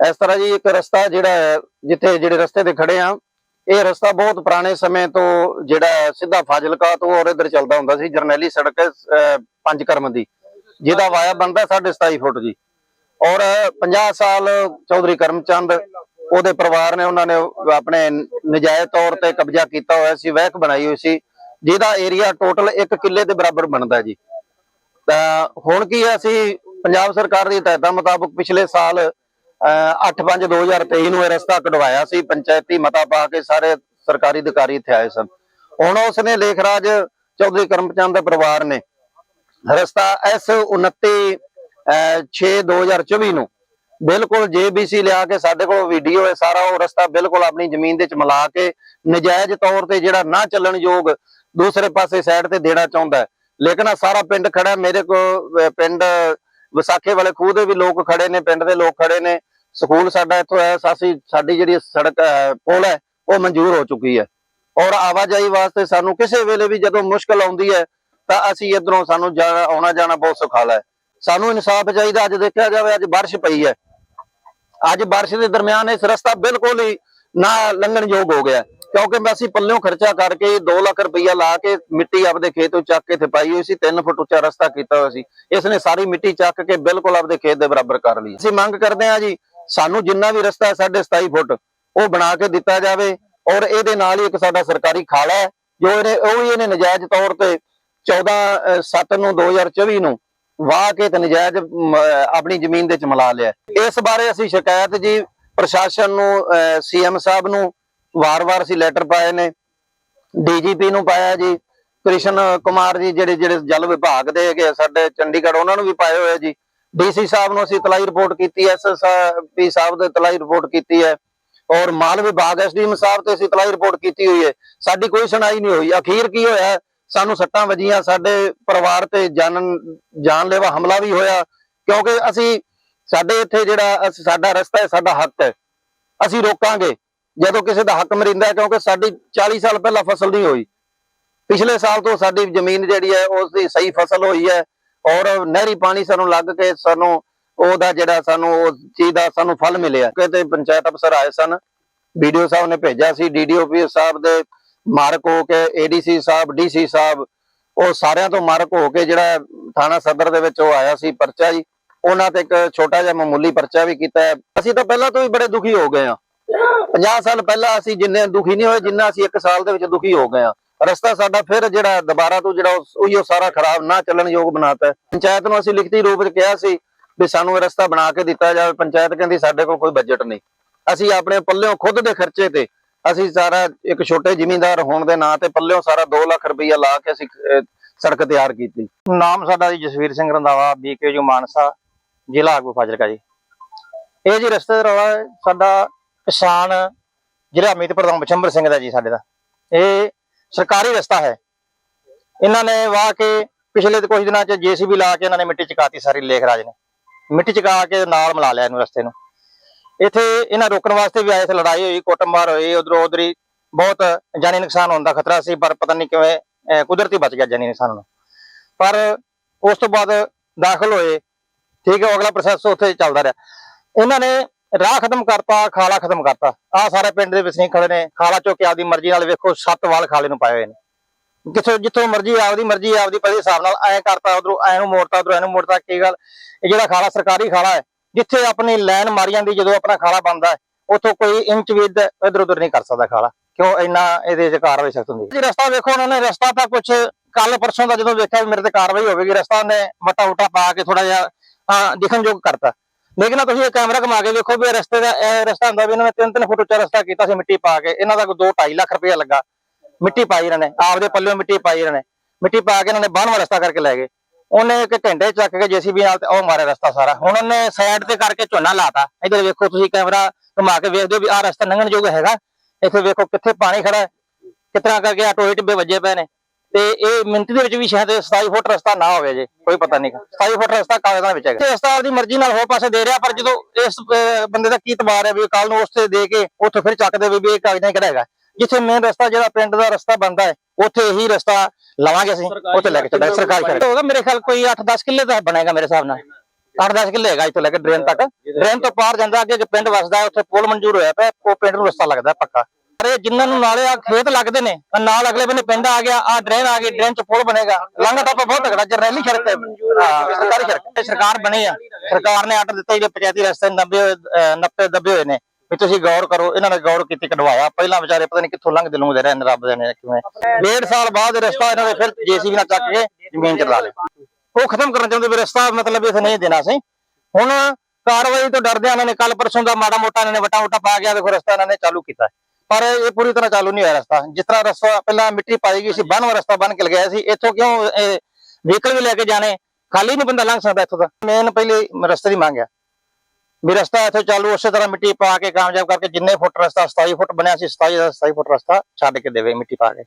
ਇਸ ਤਰ੍ਹਾਂ ਜੀ ਇੱਕ ਰਸਤਾ ਜਿਹੜਾ ਹੈ, ਜਿੱਥੇ ਜਿਹੜੇ ਰਸਤੇ ਤੇ ਖੜੇ ਆ ਇਹ ਰਸਤਾ ਬਹੁਤ ਪੁਰਾਣੇ ਸਮੇਂ ਤੋਂ ਜਿਹੜਾ ਸਿੱਧਾ ਫਾਜ਼ਿਲਕਾ ਤੋਂ ਔਰ ਇਧਰ ਚੱਲਦਾ ਹੁੰਦਾ ਸੀ ਜਰਨੈਲੀ ਸੜਕ ਪੰਜ ਕਰਮ ਦੀ। ਜਿਹਦਾ ਵਾਇਆ ਬਣਦਾ 27.5 ਫੁੱਟ ਜੀ। ਔਰ 50 ਸਾਲ ਚੌਧਰੀ ਕਰਮਚੰਦ ਉਹਦੇ ਪਰਿਵਾਰ ਨੇ ਉਹਨਾਂ ਨੇ ਆਪਣੇ ਨਜਾਇਜ਼ ਤੌਰ ਤੇ ਕਬਜ਼ਾ ਕੀਤਾ ਹੋਇਆ ਸੀ ਵਹਿਕ ਬਣਾਈ ਹੋਈ ਸੀ ਜਿਹਦਾ ਏਰੀਆ ਟੋਟਲ 1 ਕਿੱਲੇ ਦੇ ਬਰਾਬਰ ਬਣਦਾ ਜੀ। ਤਾਂ ਹੁਣ ਕੀ ਹੈ ਅਸੀਂ ਪੰਜਾਬ ਸਰਕਾਰ ਦੀ ਹਦਾਇਤਾਂ ਮੁਤਾਬਕ ਪਿਛਲੇ ਸਾਲ 8/5/2023 ਨੂੰ ਇਹ ਰਸਤਾ ਕਢਵਾਇਆ ਸੀ, ਪੰਚਾਇਤੀ ਮਤਾ ਪਾ ਕੇ ਸਾਰੇ ਸਰਕਾਰੀ ਅਧਿਕਾਰੀ ਇੱਥੇ ਆਏ ਸਨ। ਹੁਣ ਉਸਨੇ ਲੇਖਰਾਜ ਚੌਧਰੀ ਕਰਮਚੰਦ ਦੇ ਪਰਿਵਾਰ ਨੇ ਰਸਤਾ ਐਸ 29 6 2024 ਨੂੰ ਬਿਲਕੁਲ ਜੇਬੀਸੀ ਲਿਆ ਕੇ ਸਾਡੇ ਕੋਲ ਵੀਡੀਓ ਹੈ, ਸਾਰਾ ਉਹ ਰਸਤਾ ਬਿਲਕੁਲ ਆਪਣੀ ਜ਼ਮੀਨ ਦੇ ਵਿੱਚ ਮਿਲਾ ਕੇ ਨਜਾਇਜ਼ ਤੌਰ ਤੇ ਜਿਹੜਾ ਨਾ ਚੱਲਣ ਯੋਗ ਦੂਸਰੇ ਪਾਸੇ ਸਾਈਡ ਤੇ ਦੇਣਾ ਚਾਹੁੰਦਾ ਲੇਕਿਨ ਆਹ ਸਾਰਾ ਪਿੰਡ ਖੜਾ ਮੇਰੇ ਕੋ ਪਿੰਡ ਵਿਸਾਖੇ ਵਾਲੇ ਖੂਹ ਦੇ ਵੀ ਲੋਕ ਖੜੇ ਨੇ, ਪਿੰਡ ਦੇ ਲੋਕ ਖੜੇ ਨੇ। ਸਕੂਲ ਸਾਡਾ ਇੱਥੋਂ ਹੈ, ਸਾਸੀ, ਸਾਡੀ ਜਿਹੜੀ ਸੜਕ ਪੁਲ ਹੈ, ਉਹ ਮਨਜ਼ੂਰ ਹੋ ਚੁੱਕੀ ਹੈ। ਔਰ ਆਵਾਜਾਈ ਵਾਸਤੇ ਸਾਨੂੰ ਕਿਸੇ ਵੇਲੇ ਵੀ ਜਦੋਂ ਮੁਸ਼ਕਲ ਆਉਂਦੀ ਹੈ, ਤਾਂ ਅਸੀਂ ਇਧਰੋਂ ਸਾਨੂੰ ਜਾਣਾ, ਆਉਣਾ ਜਾਣਾ ਬਹੁਤ ਸੁਖਾਲਾ ਹੈ। ਸਾਨੂੰ ਇਨਸਾਫ ਚਾਹੀਦਾ, ਅੱਜ ਦੇਖਿਆ ਜਾਵੇ, ਅੱਜ ਬਾਰਿਸ਼ ਪਈ ਹੈ। ਅੱਜ ਬਾਰਿਸ਼ ਦੇ ਦਰਮਿਆਨ ਇਸ ਰਸਤਾ ਬਿਲਕੁਲ ਹੀ ਨਾ ਲੰਘਣ ਯੋਗ ਹੋ ਗਿਆ। ਕਿਉਂਕਿ ਮੈਂ ਅਸੀਂ ਪੱਲਿਓਂ ਖਰਚਾ ਕਰਕੇ 2 ਲੱਖ ਰੁਪਈਆ ਲਾ ਕੇ ਮਿੱਟੀ ਆਪਦੇ ਖੇਤੋਂ ਚੱਕ ਕੇ ਇੱਥੇ ਪਾਈ ਹੋਈ ਸੀ 3 ਫੁੱਟ ਉੱਚਾ ਰਸਤਾ ਕੀਤਾ ਹੋਇਆ ਸੀ। ਇਸ ਨੇ ਸਾਰੀ ਮਿੱਟੀ ਚੱਕ ਕੇ ਬਿਲਕੁਲ ਆਪਦੇ ਖੇਤ ਦੇ ਬਰਾਬਰ ਕਰ ਲਈ। ਅਸੀਂ ਮੰਗ ਕਰਦੇ ਹਾਂ ਜੀ, ਸਾਨੂੰ ਜਿੰਨਾ ਵੀ ਰਸਤਾ ਹੈ ਸਾਢੇ 27 ਫੁੱਟ, ਉਹ ਬਣਾ ਕੇ ਦਿੱਤਾ ਜਾਵੇ ਔਰ ਇਹਦੇ ਨਾਲ ਹੀ ਇੱਕ ਸਾਡਾ ਸਰਕਾਰੀ ਖਾਲਾ ਹੈ, ਜੋ ਇਹਨੇ, ਉਹ ਵੀ ਇਹਨੇ ਨਜਾਇਜ਼ ਤੌਰ ਤੇ 14 7 ਨੂੰ 2024 ਨੂੰ ਵਾਹ ਕੇ ਤੇ ਨਜਾਇਜ਼ ਆਪਣੀ ਜ਼ਮੀਨ ਦੇ ਵਿੱਚ ਮਿਲਾ ਲਿਆ ਇਸ ਬਾਰੇ ਅਸੀਂ ਸ਼ਿਕਾਇਤ ਜੀ, ਪ੍ਰਸ਼ਾਸਨ ਨੂੰ ਸੀਐਮ ਸਾਹਿਬ ਨੂੰ ਵਾਰ-ਵਾਰ ਅਸੀਂ ਲੈਟਰ ਪਾਏ ਨੇ। ਡੀਜੀਪੀ ਨੂੰ ਪਾਇਆ ਜੀ। ਕ੍ਰਿਸ਼ਨ ਕੁਮਾਰ ਜੀ ਜਿਹੜੇ ਜਿਹੜੇ ਜਲ ਵਿਭਾਗ ਦੇ ਹੈਗੇ ਆ ਸਾਡੇ ਚੰਡੀਗੜ੍ਹ, ਉਹਨਾਂ ਨੂੰ ਵੀ ਪਾਏ ਹੋਏ ਆ ਜੀ। ਡੀਸੀ ਸਾਹਿਬ ਨੂੰ ਅਸੀਂ ਤਲਾਈ ਰਿਪੋਰਟ ਕੀਤੀ ਐ ਐਸਐਸਪੀ ਸਾਹਿਬ ਦੇ ਤਲਾਈ ਰਿਪੋਰਟ ਕੀਤੀ ਹੈ ਔਰ ਮਾਲ ਵਿਭਾਗ ਐਸਡੀਐਮ ਸਾਹਿਬ ਤੇ ਅਸੀਂ ਤਲਾਈ ਰਿਪੋਰਟ ਕੀਤੀ ਹੋਈ ਹੈ ਸਾਡੀ ਕੋਈ ਸੁਣਾਈ ਨਹੀਂ ਹੋਈ। ਅਖੀਰ ਕੀ ਹੋਇਆ? ਸਾਨੂੰ ਸੱਟਾਂ ਵੱਜੀਆਂ, ਸਾਡੇ ਪਰਿਵਾਰ ਤੇ ਜਾਨ ਜਾਨਲੇਵਾ ਹਮਲਾ ਵੀ ਹੋਇਆ। ਕਿਉਂਕਿ ਅਸੀਂ, ਸਾਡੇ ਇੱਥੇ ਜਿਹੜਾ ਸਾਡਾ ਰਸਤਾ ਹੈ, ਸਾਡਾ ਹੱਕ ਹੈ। ਅਸੀਂ ਰੋਕਾਂਗੇ। ਜਦੋਂ ਕਿਸੇ ਦਾ ਹੱਕ ਮਰਿੰਦਾ ਹੈ, ਕਿਉਂਕਿ ਸਾਡੀ 40 ਸਾਲ ਪਹਿਲਾਂ ਫਸਲ ਨਹੀਂ ਹੋਈ। ਪਿਛਲੇ ਸਾਲ ਤੋਂ ਸਾਡੀ ਜ਼ਮੀਨ ਜਿਹੜੀ ਹੈ, ਉਸ ਦੀ ਸਹੀ ਫਸਲ ਹੋਈ ਹੈ ਔਰ ਨਹਿਰੀ ਪਾਣੀ ਸਾਨੂੰ ਲੱਗ ਕੇ ਸਾਨੂੰ ਉਹਦਾ ਜਿਹੜਾ ਸਾਨੂੰ ਉਸ ਚੀਜ਼ ਦਾ ਸਾਨੂੰ ਫਲ ਮਿਲਿਆ। ਕਿਤੇ ਪੰਚਾਇਤ ਅਫਸਰ ਆਏ ਸਨ ਵੀਡੀਓ ਸਾਹਿਬ ਨੇ ਭੇਜਿਆ ਸੀ ਡੀਡੀਓਪੀ ਸਾਹਿਬ ਦੇ ਮਾਰਕ ਹੋ ਕੇ ਏਡੀਸੀ ਸਾਹਿਬ ਡੀਸੀ ਸਾਹਿਬ, ਉਹ ਸਾਰਿਆਂ ਤੋਂ ਮਾਰਕ ਹੋ ਕੇ ਜਿਹੜਾ ਥਾਣਾ ਸਦਰ ਦੇ ਵਿੱਚ ਉਹ ਆਇਆ ਸੀ ਪਰਚਾ ਜੀ। ਉਹਨਾਂ ਤੇ ਇੱਕ ਛੋਟਾ ਜਿਹਾ ਮਾਮੂਲੀ ਪਰਚਾ ਵੀ ਕੀਤਾ ਅਸੀਂ ਤਾਂ ਪਹਿਲਾਂ ਤੋਂ ਹੀ ਬੜੇ ਦੁਖੀ ਹੋ ਗਏ ਆ 50 ਸਾਲ ਪਹਿਲਾਂ ਅਸੀਂ ਜਿੰਨੇ ਦੁਖੀ ਨਹੀਂ ਹੋਏ, ਜਿੰਨਾ ਅਸੀਂ ਇੱਕ ਸਾਲ ਦੇ ਵਿੱਚ ਦੁਖੀ ਹੋ ਗਏ ਆ ਰਸਤਾ ਸਾਡਾ ਫਿਰ ਜਿਹੜਾ ਦੁਬਾਰਾ ਤੋਂ ਜਿਹੜਾ ਉਸ- ਸਾਰਾ ਖਰਾਬ, ਨਾ ਚੱਲਣ ਯੋਗ ਬਣਾਤਾ। ਪੰਚਾਇਤ ਨੂੰ ਅਸੀਂ ਲਿਖਤੀ ਰੂਪ ਵਿੱਚ ਕਿਹਾ ਸੀ ਵੀ ਸਾਨੂੰ ਇਹ ਰਸਤਾ ਬਣਾ ਕੇ ਦਿੱਤਾ ਜਾਵੇ। ਪੰਚਾਇਤ ਕਹਿੰਦੀ ਸਾਡੇ ਕੋਲ ਕੋਈ ਬਜਟ ਨਹੀਂ। ਅਸੀਂ ਆਪਣੇ ਪੱਲਿਓਂ ਖੁਦ ਦੇ ਖਰਚੇ ਤੇ ਅਸੀਂ ਸਾਰਾ ਇੱਕ ਛੋਟੇ ਜ਼ਿਮੀਂਦਾਰ ਹੋਣ ਦੇ ਨਾਂ ਤੇ ਪੱਲਿਓਂ ਸਾਰਾ 2 ਲੱਖ ਰੁਪਈਆ ਲਾ ਕੇ ਅਸੀਂ ਸੜਕ ਤਿਆਰ ਕੀਤੀ। ਨਾਮ ਸਾਡਾ ਜੀ ਜਸਵੀਰ ਸਿੰਘ ਰੰਧਾਵਾ ਬੀਕੇਯੂ ਮਾਨਸਾ, ਜ਼ਿਲ੍ਹਾ ਆਗੂ ਫਾਜ਼ਿਲਕਾ ਜੀ। ਇਹ ਜੀ ਰਸਤੇ ਦਾ ਰੌਲਾ ਸਾਡਾ ਕਿਸਾਨ ਜਿਹੜਾ ਅਮਿਤ ਪ੍ਰਧਾਨ ਬਚੰਬਰ ਸਿੰਘ ਦਾ ਜੀ ਸਾਡੇ ਦਾ, ਇਹ ਸਰਕਾਰੀ ਰਸਤਾ ਹੈ। ਇਹਨਾਂ ਨੇ ਵਾਹ ਕੇ ਪਿਛਲੇ ਕੁਝ ਦਿਨਾਂ ਚ ਜੀਸੀਬੀ ਲਾ ਕੇ ਇਹਨਾਂ ਨੇ ਮਿੱਟੀ ਚਕਾਤੀ ਸਾਰੀ ਲੇਖ ਰਾਜ ਨੇ। ਮਿੱਟੀ ਚਕਾ ਕੇ ਨਾਲ ਮਿਲਾ ਲਿਆ ਇਹਨੂੰ ਰਸਤੇ ਨੂੰ। ਇੱਥੇ ਇਹਨਾਂ ਰੋਕਣ ਵਾਸਤੇ ਵੀ ਆਏ ਸੀ, ਲੜਾਈ ਹੋਈ, ਕੁੱਟਮਾਰ ਹੋਈ, ਉਧਰੋਂ ਉਧਰੀ ਬਹੁਤ ਜਾਨੀ ਨੁਕਸਾਨ ਹੋਣ ਦਾ ਖਤਰਾ ਸੀ, ਪਰ ਪਤਾ ਨਹੀਂ ਕਿਵੇਂ ਕੁਦਰਤੀ ਬਚ ਗਿਆ ਜਾਨੀ ਨੁਕਸਾਨ ਨੂੰ। ਪਰ ਉਸ ਤੋਂ ਬਾਅਦ ਦਾਖਲ ਹੋਏ, ਠੀਕ ਹੈ ਅਗਲਾ ਪ੍ਰੋਸੈਸ ਉੱਥੇ ਚੱਲਦਾ ਰਿਹਾ। ਇਹਨਾਂ ਨੇ ਰਾਹ ਖਤਮ ਕਰਤਾ, ਖਾਲਾ ਖਤਮ ਕਰਤਾ। ਆ ਸਾਰੇ ਪਿੰਡ ਦੇ ਵਸਨੀਕ ਖੜੇ ਨੇ, ਖਾਲਾ ਚੁੱਕ ਕੇ ਆਪਦੀ ਮਰਜ਼ੀ ਨਾਲ ਵੇਖੋ, ਸੱਤ ਵਾਲ ਖਾਲੇ ਨੂੰ ਪਾਏ ਹੋਏ ਨੇ। ਕਿਥੋਂ ਜਿੱਥੋਂ ਮਰਜ਼ੀ ਆਪਦੀ ਮਰਜ਼ੀ, ਆਪਦੀ ਪਈ ਹਿਸਾਬ ਨਾਲ ਐ ਕਰਤਾ, ਉਧਰੋਂ ਐ ਨੂੰ ਮੋੜਤਾ, ਉਧਰੋਂ ਐ ਨੂੰ ਮੋੜਤਾ, ਕੀ ਗੱਲ? ਇਹ ਜਿਹੜਾ ਖਾਲਾ ਸਰਕਾਰੀ ਖਾਲਾ ਹੈ, ਜਿੱਥੇ ਆਪਣੀ ਲਾਈਨ ਮਾਰੀ ਜਾਂਦੀ, ਜਦੋਂ ਆਪਣਾ ਖਾਲਾ ਬਣਦਾ ਹੈ, ਉੱਥੋਂ ਕੋਈ ਇੰਚ ਵੀ ਇਧਰ ਉਧਰ ਨਹੀਂ ਕਰ ਸਕਦਾ ਖਾਲਾ। ਕਿਉਂ? ਇੰਨਾ ਇਹਦੇ 'ਚ ਕਾਰਵਾਈ ਸਖਤ ਹੁੰਦੀ ਜੀ ਰਸਤਾ ਵੇਖੋ, ਉਹਨਾਂ ਨੇ ਰਸਤਾ ਤਾਂ ਕੁਝ ਕੱਲ ਪਰਸੋਂ ਦਾ ਜਦੋਂ ਵੇਖਿਆ ਮੇਰੇ ਤੇ ਕਾਰਵਾਈ ਹੋਵੇਗੀ, ਰਸਤਾ ਨੇ ਵਟਾ ਉਟਾ ਪਾ ਕੇ ਥੋੜਾ ਜਿਹਾ ਦਿਖਣਯੋਗ ਕਰਤਾ। ਲੇਕਿਨ ਤੁਸੀਂ ਇਹ ਕੈਮਰਾ ਘੁਮਾ ਕੇ ਵੇਖੋ ਵੀ ਰਸਤੇ ਦਾ, ਇਹ ਰਸਤਾ ਹੁੰਦਾ ਵੀ ਇਹਨਾਂ ਨੇ 3-3 ਫੁੱਟ ਉੱਚਾ ਰਸਤਾ ਕੀਤਾ ਸੀ ਮਿੱਟੀ ਪਾ ਕੇ। ਇਹਨਾਂ ਦਾ ਕੋਈ 2.5 ਲੱਖ ਰੁਪਇਆ ਲੱਗਾ। ਮਿੱਟੀ ਪਾਈ ਇਹਨਾਂ ਨੇ, ਆਪਦੇ ਪੱਲੇ ਮਿੱਟੀ ਪਾਈ ਇਹਨਾਂ ਨੇ। ਮਿੱਟੀ ਪਾ ਕੇ ਇਹਨਾਂ ਨੇ ਬਾਹਰਵਾਂ ਰਸਤਾ ਕਰਕੇ ਲੈ ਗਏ। ਉਹਨੇ ਇੱਕ ਘੰਟੇ ਚੱਕ ਕੇ ਜੀਸੀਬੀ ਨਾਲ ਤੇ ਉਹ ਮਾਰਿਆ ਰਸਤਾ ਸਾਰਾ। ਹੁਣ ਉਹਨੇ ਸਾਈਡ ਤੇ ਕਰਕੇ ਝੋਨਾ ਲਾਤਾ। ਇਧਰ ਵੇਖੋ ਤੁਸੀਂ ਕੈਮਰਾ ਘੁਮਾ ਕੇ ਵੇਖਦੇ ਹੋ ਵੀ ਆਹ ਰਸਤਾ ਲੰਘਣ ਯੋਗ ਹੈਗਾ। ਇੱਥੇ ਵੇਖੋ ਕਿੱਥੇ ਪਾਣੀ ਖੜਾ ਹੈ, ਕਿਤਨਾ ਕਰਕੇ ਆਟੋ ਟੋਏ ਟਿੱਬੇ ਵੱਜੇ ਪਏ ਨੇ। ਤੇ ਇਹ ਮਿੰਟ ਦੇ ਵਿੱਚ ਵੀ ਸ਼ਾਇਦ 27 ਫੁੱਟ ਰਸਤਾ ਨਾ ਹੋਵੇ ਜੇ ਕੋਈ ਪਤਾ ਨਹੀਂ 27 ਫੁੱਟ ਰਸਤਾ ਕਾਗਜ਼ਾਂ ਵਿੱਚ ਹੈਗਾ। ਤੇ ਰਸਤਾ ਆਪਦੀ ਮਰਜ਼ੀ ਨਾਲ ਹੋਰ ਪਾਸੇ ਦੇ ਰਿਹਾ ਪਰ ਜਦੋਂ ਇਸ ਬੰਦੇ ਦਾ ਕੀ ਤਬਾਰ ਹੈ ਵੀ ਕੱਲ ਨੂੰ ਉਸ ਤੇ ਦੇ ਕੇ ਉੱਥੇ ਫਿਰ ਚੱਕ ਦੇਵੇ ਵੀ ਇਹ ਕਾਗਜ਼ਾਂ ਕਿਹੜਾ ਹੈਗਾ। ਜਿੱਥੇ ਮੇਨ ਰਸਤਾ ਜਿਹੜਾ ਪਿੰਡ ਦਾ ਰਸਤਾ ਬਣਦਾ ਹੈ ਉੱਥੇ ਇਹੀ ਰਸਤਾ ਲਵਾਂਗੇ ਅਸੀਂ ਉੱਥੇ ਲੈ ਕੇ ਚੱਲਾਂਗੇ ਸਰਕਾਰੀ ਖਰਚ ਉਹਦਾ ਮੇਰੇ ਖਿਆਲ ਕੋਈ 8-10 ਕਿੱਲੇ ਦਾ ਬਣੇਗਾ ਮੇਰੇ ਹਿਸਾਬ ਨਾਲ। 8-10 ਕਿੱਲੇ ਹੈਗਾ ਇੱਥੋਂ ਲੈ ਕੇ ਡਰੇਨ ਤੱਕ। ਡਰੇਨ ਤੋਂ ਪਾਰ ਜਾਂਦਾ ਅੱਗੇ ਪਿੰਡ ਵਸਦਾ ਹੈ ਉੱਥੇ ਪੁਲ ਮਨਜ਼ੂਰ ਹੋਇਆ ਪਿਆ ਉਹ ਪਿੰਡ ਨੂੰ ਰਸਤਾ ਲੱਗਦਾ ਪੱਕਾ। ਪਰ ਜਿਨ੍ਹਾਂ ਨੂੰ ਨਾਲੇ ਆ ਖੇਤ ਲੱਗਦੇ ਨੇ ਨਾਲ ਅਗਲੇ ਬੰਨੇ ਪਿੰਡ ਆ ਗਿਆ, ਆ ਡਰੇਨ ਆ ਗਈ, ਡਰੇਨ ਚ ਪੁਲ ਬਣੇਗਾ। ਲੰਘਾ ਟੱਪ ਬਹੁਤ ਤਕੜਾ, ਜਰਨੈਲੀ ਸੜਕ ਹੈ। ਸਰਕਾਰੀ ਸੜਕ ਸਰਕਾਰ ਬਣੀ ਆ। ਸਰਕਾਰ ਨੇ ਆਰਡਰ ਦਿੱਤਾ ਜਿਹੜੇ ਪੰਚਾਇਤੀ ਰਸਤੇ 90 90 ਦੱਬੇ ਹੋਏ ਨੇ। ਵੀ ਤੁਸੀਂ ਗੌਰ ਕਰੋ, ਇਹਨਾਂ ਨੇ ਗੌਰ ਕੀਤੀ, ਕਢਵਾਇਆ। ਪਹਿਲਾਂ ਵਿਚਾਰੇ ਪਤਾ ਨਹੀਂ ਕਿੱਥੋਂ ਲੰਘਦੇ ਲੰਘਦੇ ਰਹਿਣ ਰੱਬ ਦੇ ਨੇ ਕਿਵੇਂ। ਡੇਢ ਸਾਲ ਬਾਅਦ ਰਸਤਾ ਇਹਨਾਂ ਦੇ ਫਿਰ ਜੀਸੀਬੀ ਨਾਲ ਚੱਕ ਕੇ ਜ਼ਮੀਨ ਚ ਲਾ ਲਿਆ ਉਹ ਖਤਮ ਕਰਨਾ ਚਾਹੁੰਦੇ ਵੀ ਰਸਤਾ ਮਤਲਬ ਇਥੇ ਨਹੀਂ ਦੇਣਾ ਸੀ। ਹੁਣ ਕਾਰਵਾਈ ਤੋਂ ਡਰਦੇ ਇਹਨਾਂ ਨੇ ਕੱਲ ਪਰਸੋਂ ਦਾ ਮਾੜਾ ਮੋਟਾ ਇਹਨਾਂ ਨੇ ਵਟਾ ਵਟਾ ਪਾ ਗਿਆ ਦੇਖੋ ਰਸਤਾ ਇਹਨਾਂ ਨੇ ਚਾਲੂ ਕੀਤਾ। ਪਰ ਇਹ ਪੂਰੀ ਤਰ੍ਹਾਂ ਚਾਲੂ ਨਹੀਂ ਹੋਇਆ ਰਸਤਾ। ਜਿਸ ਤਰ੍ਹਾਂ ਰਸਤਾ ਪਹਿਲਾਂ ਮਿੱਟੀ ਪਾਈ ਗਈ ਸੀ ਬੰਨ੍ਹ ਰਸਤਾ ਬਣ ਕੇ ਗਿਆ ਸੀ। ਇੱਥੋਂ ਕਿਉਂ ਵਹੀਕਲ ਵੀ ਲੈ ਕੇ ਜਾਣੇ? ਖਾਲੀ ਨਹੀਂ ਬੰਦਾ ਲੰਘ ਸਕਦਾ ਇੱਥੋਂ ਦਾ ਮੇਨ ਪਹਿਲੇ ਰਸਤੇ ਦੀ ਮੰਗ ਹੈ ਵੀ ਰਸਤਾ ਇੱਥੋਂ ਚਾਲੂ, ਉਸੇ ਤਰ੍ਹਾਂ ਮਿੱਟੀ ਪਾ ਕੇ ਕਾਮਯਾਬ ਕਰਕੇ ਜਿੰਨੇ ਫੁੱਟ ਰਸਤਾ 27 ਫੁੱਟ ਬਣਿਆ ਸੀ 27 ਦਾ 27 ਫੁੱਟ ਰਸਤਾ ਛੱਡ ਕੇ ਦੇਵੇ ਮਿੱਟੀ ਪਾ ਕੇ।